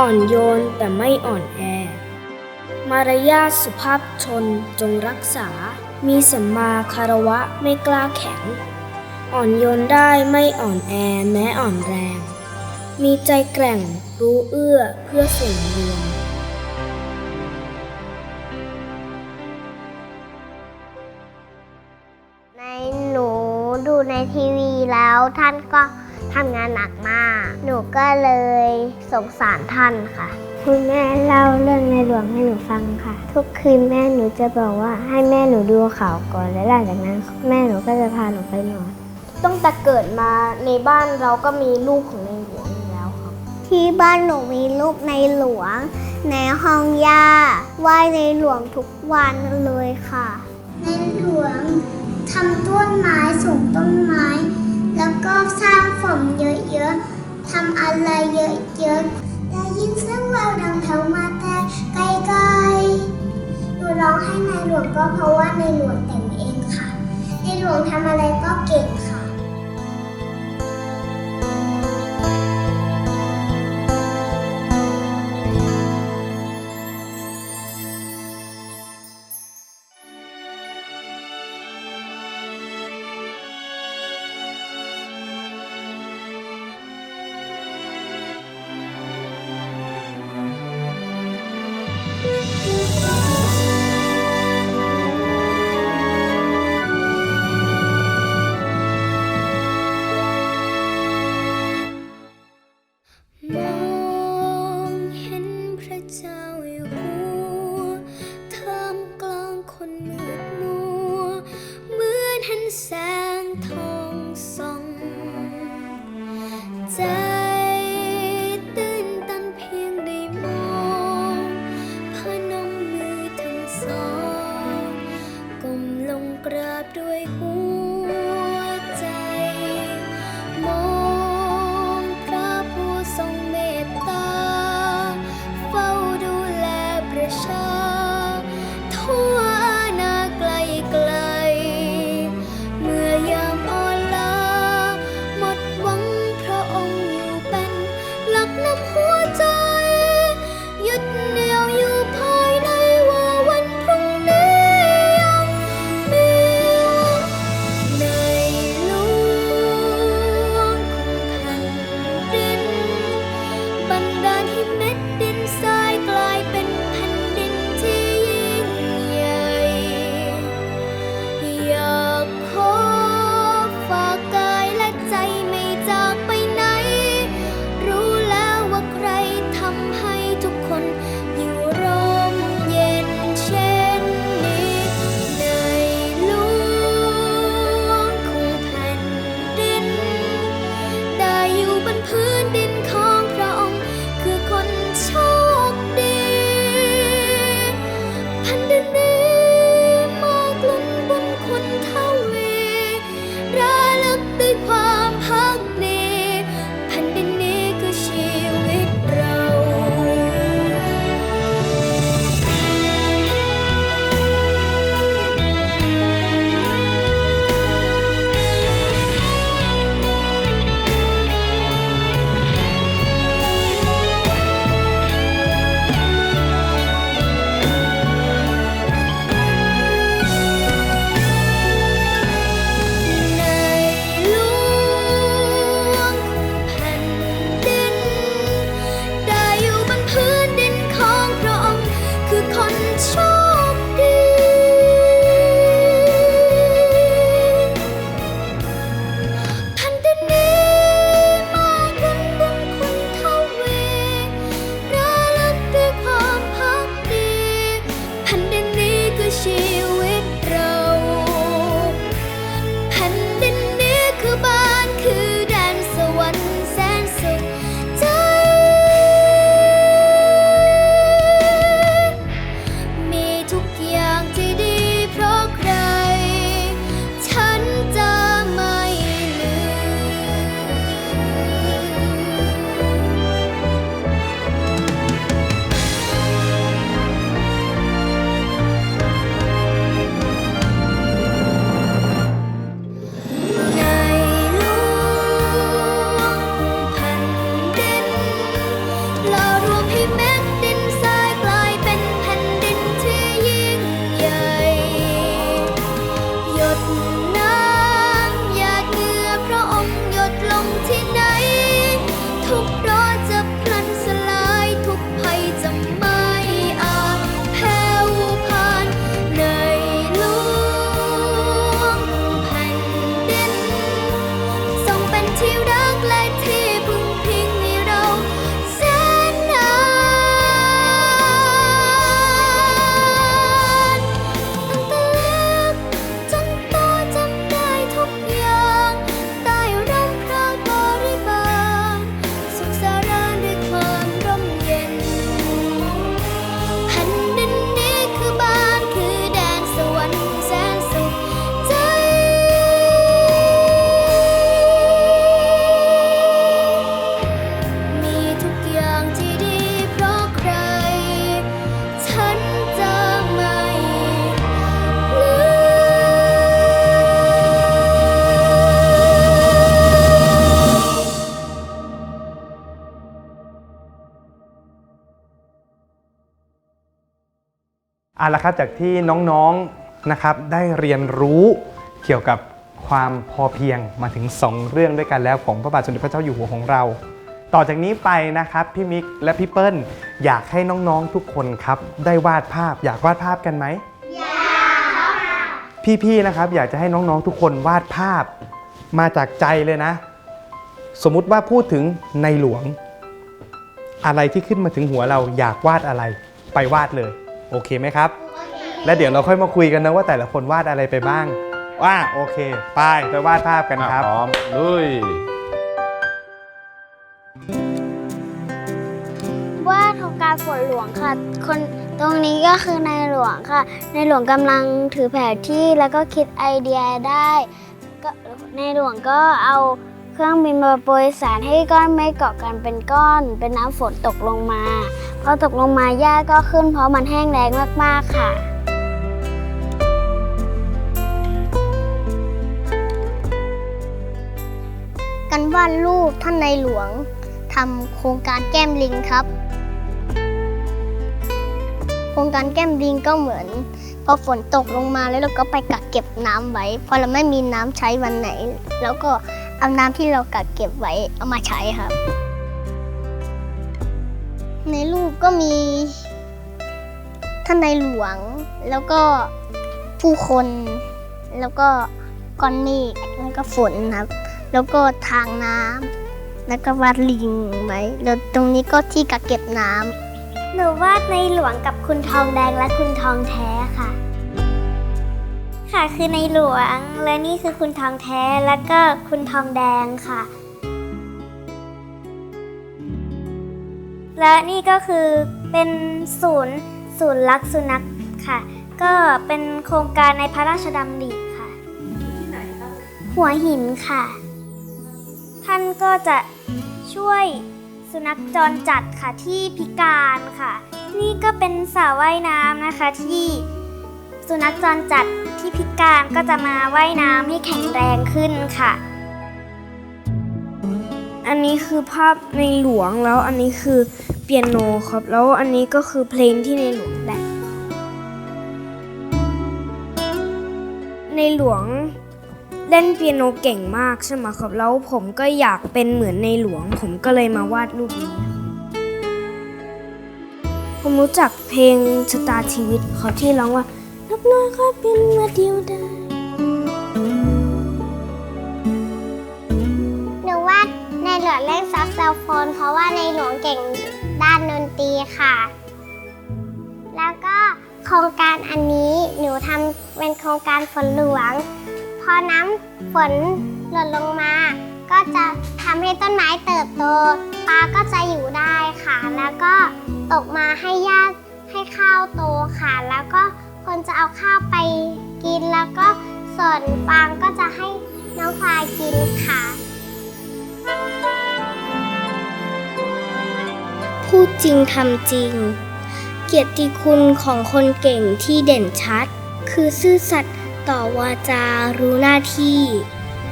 อ่อนโยนแต่ไม่อ่อนแอ มารยาทสุภาพชนจงรักษา มีสัมมาคารวะไม่กล้าแข็ง อ่อนโยนได้ไม่อ่อนแอแม้อ่อนแรง มีใจแกร่งรู้เอื้อเพื่อส่วนรวมในหนูดูในทีวีแล้วท่านก็ ทำงานหนักมาก หนูก็เลยสงสารท่านค่ะ คุณแม่เล่าเรื่องในหลวงให้หนูฟังค่ะ ทุกคืนแม่หนูจะบอกว่าให้แม่หนูดูข่าวก่อนและหลังจากนั้น แม่หนูก็จะพาหนูไปนอนตั้งแต่เกิดมาในบ้านเราก็มีลูกของในหลวงอยู่แล้วครับ ที่บ้านหนูมีรูปในหลวง ในห้องย่าไหว้ในหลวงทุกวันเลยค่ะ ในหลวงทำต้นไม้สูงต้นไม้ แล้วก็สร้างฝมเยอะๆทำอะไรเยอะๆได้ยินเสียงแววดังแถวมาแต่ไกลๆหนูร้องให้ในหลวงก็เพราะว่าในหลวงแต่งเองค่ะในหลวงทำอะไรก็เก่งค่ะ ก เอาละครับจากที่น้องๆนะครับได้เรียนรู้เกี่ยวกับความพอเพียงมาถึง 2 เรื่องด้วยกันแล้วของพระบาทสมเด็จพระเจ้าอยู่หัวของเรา ต่อจากนี้ไปนะครับพี่มิกและพี่เปิ้ลอยากให้น้องๆทุกคนครับได้วาดภาพอยากวาดภาพกันไหมอยากพี่ๆนะครับอยากจะให้น้องๆทุกคนวาดภาพมาจากใจเลยนะ สมมุติว่าพูดถึงในหลวง อะไรที่ขึ้นมาถึงหัวเราอยากวาดอะไรไปวาดเลย โอเคไหมครับ แล้วเดี๋ยวเราค่อยมาคุยกันนะว่าแต่ละคนวาดอะไรไปบ้างว่าโอเคไปไปวาดภาพกันครับ พร้อมลุยว่าโครงการฝนหลวงค่ะ คนตรงนี้ก็คือในหลวงค่ะ ในหลวงกำลังถือแผนที่แล้วก็คิดไอเดียได้ก็ในหลวงก็เอาเครื่องบินมาโปรยสารให้ก้อนเมฆเกาะกันเป็นก้อน เป็นน้ำฝนตกลงมาพ อตกลงมาหญ้าก็ขึ้นเพราะมันแห้งแล้งมาก ๆ ค่ะ กันวาดรูปท่านในหลวงทำโครงการแก้มลิงครับ โครงการแก้มลิงก็เหมือน พอฝนตกลงมาแล้วเราก็ไปกักเก็บน้ำไว้ พอเราไม่มีน้ำใช้วันไหน แล้วก็เอาน้ำที่เรากักเก็บไว้เอามาใช้ครับ ในรูปก็มีท่านในหลวง แล้วก็ผู้คน แล้วก็ก้อนเมฆแล้วก็ฝนครับ แล้วก็ทางน้ำแล้วก็วาดลิงไว้แล้วตรงนี้ก็ที่กักเก็บน้ำหนูวาดในหลวงกับคุณทองแดงและคุณทองแท้ค่ะค่ะคือในหลวงและนี่คือคุณทองแท้แล้วก็คุณทองแดงค่ะ และนี่ก็คือเป็นศูนย์ศูนย์รักสุนัขค่ะ ก็เป็นโครงการในพระราชดำริค่ะ หัวหินค่ะ ท่านก็จะช่วยสุนัขจรจัดค่ะที่พิการค่ะ นี่ก็เป็นสระว่ายน้ำนะคะที่สุนัขจรจัดที่พิการก็จะมาว่ายน้ำให้แข็งแรงขึ้นค่ะ อันนี้คือภาพในหลวงแล้วอันนี้คือ เปียโนครับ แล้วอันนี้ก็คือเพลงที่ในหลวงแต่งในหลวงเล่นเปียโนเก่งมากใช่ไหมครับ แล้วผมก็อยากเป็นเหมือนในหลวง ผมก็เลยมาวาดรูปนี้ ผมรู้จักเพลงชะตาชีวิตเขาที่ร้องว่านับน้อยก็เป็นมาเดียวได้หนูว่าในหลวงเล่นซักแซลโฟน เพราะว่าในหลวงเก่ง ด้านดนตรีค่ะ แล้วก็โครงการอันนี้หนูทำเป็นโครงการฝนหลวง พอน้ำฝนหล่นลงมา ก็จะทำให้ต้นไม้เติบโตปลาก็จะอยู่ได้ค่ะ แล้วก็ตกมาให้หญ้าให้ข้าวโตค่ะ แล้วก็คนจะเอาข้าวไปกินแล้วก็ส่วนฟางก็จะให้น้องควายกินค่ะ พูดจริงทำจริง เกียรติคุณของคนเก่งที่เด่นชัด คือซื่อสัตย์ต่อวาจารู้หน้าที่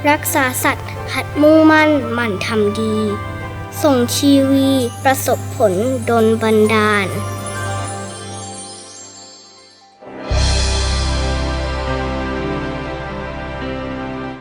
รักษาสัตว์หัดมุ่งมั่นหมั่นทำดี ส่งชีวีประสบผลดนบันดาล